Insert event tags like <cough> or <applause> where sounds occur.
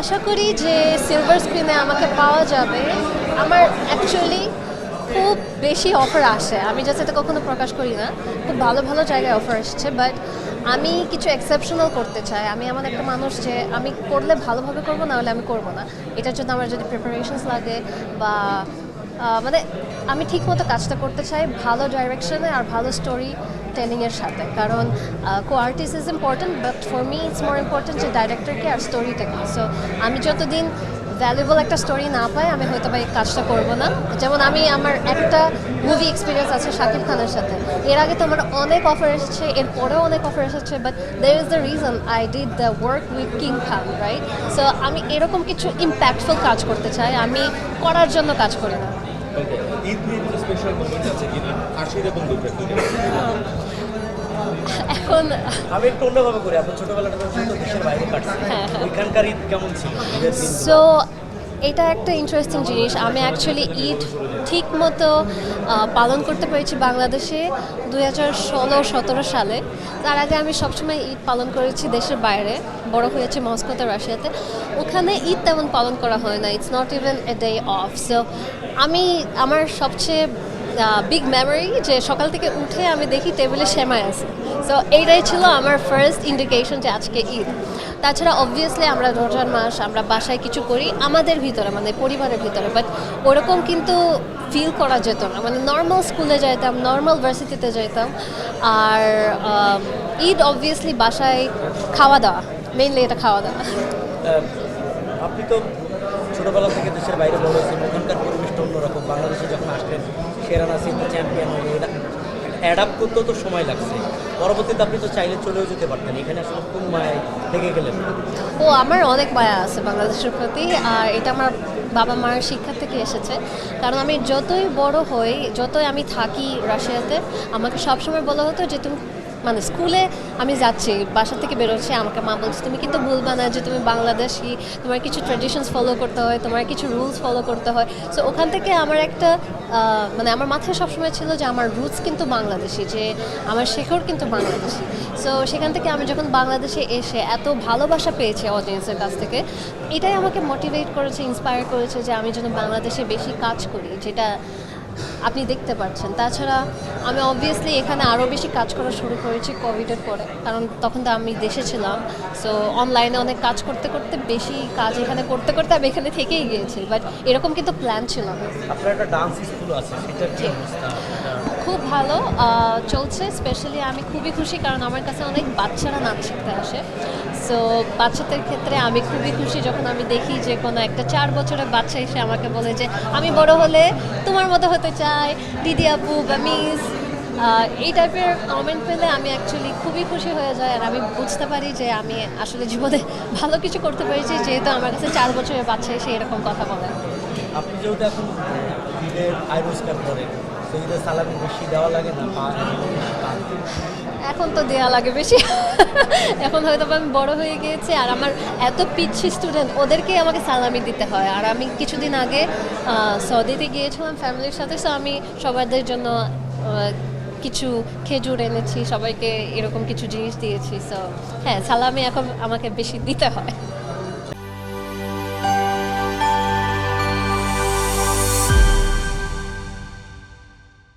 আশা করি যে সিলভার স্ক্রিনে আমাকে পাওয়া যাবে। আমার অ্যাকচুয়ালি খুব বেশি অফার আসে। আমি জাস্ট এটা কখনো প্রকাশ করি না। খুব ভালো ভালো জায়গায় অফার আসছে বাট আমি কিছু এক্সেপশনাল করতে চাই। আমি আমার একটা মানুষ যে আমি করলে ভালোভাবে করব না হলে আমি করব না। এটার জন্য আমার যদি প্রিপারেশনস লাগে বা মানে আমি ঠিক মতো কাজটা করতে চাই ভালো ডাইরেকশনে আর ভালো স্টোরি টেলিংয়ের সাথে। কারণ co artist is important but for me it's more important যে ডাইরেক্টরকে আর স্টোরি টেলিং সো আমি যতদিন ভ্যালুয়েবল একটা স্টোরি না পাই, আমি হয়তো বা এই কাজটা করব না। যেমন আমি আমার একটা মুভি এক্সপিরিয়েন্স আছে শাকিব খানের সাথে। এর আগে তো আমার অনেক অফার এসেছে, এরপরেও অনেক অফার এসেছে but there is the reason I did the work with king Khan right so আমি এরকম কিছু ইম্প্যাক্টফুল কাজ করতে চাই, আমি করার জন্য কাজ করি না। ঈদ নিয়ে কিছু স্পেশাল মোমেন্ট আছে কিনা? আশির এবং এখন আমি একটু অন্যভাবে করি আপনার ছোটবেলাটা তো দেশের বাইরে কাটছে। হ্যাঁ, হ্যাঁ। ওইখানকার ঈদ কেমন ছিল? সো এটা একটা ইন্টারেস্টিং জিনিস। আমি অ্যাকচুয়ালি ঈদ ঠিক মতো পালন করতে পেরেছি বাংলাদেশে দুই হাজার সতেরো সালে। তার আগে আমি সবসময় ঈদ পালন করেছি দেশের বাইরে। বড় হয়েছে মস্কোতে, রাশিয়াতে। ওখানে ঈদ তেমন পালন করা হয় না। It's not even a day off so আমি, আমার সবচেয়ে বিগ মেমোরি যে সকাল থেকে উঠে আমি দেখি টেবিলে সেমাই আছে। সো এইটাই ছিল আমার ফার্স্ট ইন্ডিকেশন যে আজকে ঈদ। তাছাড়া অবভিয়াসলি আমরা রোজার মাস, আমরা বাসায় কিছু করি আমাদের ভিতরে মানে পরিবারের ভিতরে বাট ওরকম কিন্তু ফিল করা যেত না। মানে নর্মাল স্কুলে যাইতাম নর্মাল ভার্সিটিতে যাইতাম। আর ঈদ অবভিয়াসলি বাসায় খাওয়া দাওয়া মেইনলি এটা খাওয়া দাওয়া। আপনি তো ছোটবেলা থেকে দেশের বাইরে বড় হয়েছেন ওখানকার পরিবেশটা অন্যরকম, বাংলাদেশে যখন আসলেন সেরানা সিন্ধু চ্যাম্পিয়ন হয়ে এটা অ্যাডাপ্ট করতেও তো সময় লাগছে। পরবর্তীতে আপনি তো চাইলে চলেও যেতে পারতেন, এখানে আসলে কোন মায় লেগে গেলেন? ও, আমার অনেক মায়া আছে বাংলাদেশের প্রতি, আর এটা আমার বাবা মার শিক্ষা থেকে এসেছে। কারণ আমি যতই বড় হই, যতই আমি থাকি রাশিয়াতে, আমাকে সবসময় বলা হতো যে, তুমি মানে স্কুলে আমি যাচ্ছি, বাসা থেকে বেরোচ্ছি, আমাকে মা বলছে, তুমি কিন্তু ভুলবা না যে তুমি বাংলাদেশি, তোমার কিছু ট্র্যাডিশনস ফলো করতে হয়, তোমার কিছু রুলস ফলো করতে হয়। সো ওখান থেকে আমার একটা মানে আমার মাথায় সবসময় ছিল যে আমার রুটস কিন্তু বাংলাদেশি, যে আমার শেখর কিন্তু বাংলাদেশি। সো সেখান থেকে আমি যখন বাংলাদেশে এসে এত ভালোবাসা পেয়েছি অডিয়েন্সের কাছ থেকে, এটাই আমাকে মোটিভেট করেছে ইন্সপায়ার করেছে যে আমি যেন বাংলাদেশে বেশি কাজ করি, যেটা আপনি দেখতে পাচ্ছেন। তাছাড়া আমি অবভিয়াসলি এখানে আরও বেশি কাজ করা শুরু করেছি কোভিডের পরে। কারণ তখন তো আমি দেশে ছিলাম। সো অনলাইনে অনেক কাজ করতে করতে বেশি কাজ এখানে করতে করতে আমি এখানে থেকেই গিয়েছি। বাট এরকম কিন্তু প্ল্যান ছিল না। আপনার একটা ডান্স স্কুল আছে সেটার কি অবস্থা? এটা- খুব ভালো চলছে স্পেশালি আমি খুবই খুশি কারণ আমার কাছে অনেক বাচ্চারা নাচ শিখতে আসে। সো বাচ্চাদের ক্ষেত্রে আমি খুবই খুশি যখন আমি দেখি যে কোনো একটা চার বছরের বাচ্চা এসে আমাকে বলে যে, আমি বড় হলে তোমার মতো হতে চাই, দিদি আপু বা মিস এই টাইপের কমেন্ট পেলে আমি অ্যাকচুয়ালি খুবই খুশি হয়ে যাই আর আমি বুঝতে পারি যে আমি আসলে জীবনে <laughs> ভালো কিছু করতে পেরেছি, যেহেতু আমার কাছে চার বছরের বাচ্চা এসে এরকম কথা বলে। আপনি যেহেতু এখন করেন বেশি দেওয়া লাগে না? এখন তো দেওয়া লাগে বেশি। এখন হয়তো আমি বড় হয়ে গিয়েছি আর আমার এত পিচ্ছি স্টুডেন্ট ওদেরকে আমাকে সালামি দিতে হয়। আর আমি কিছুদিন আগে সৌদিতে গিয়েছিলাম ফ্যামিলির সাথে সো আমি সবাইদের জন্য কিছু খেজুর এনেছি, সবাইকে এরকম কিছু জিনিস দিয়েছি সো হ্যাঁ সালামি এখন আমাকে বেশি দিতে হয়।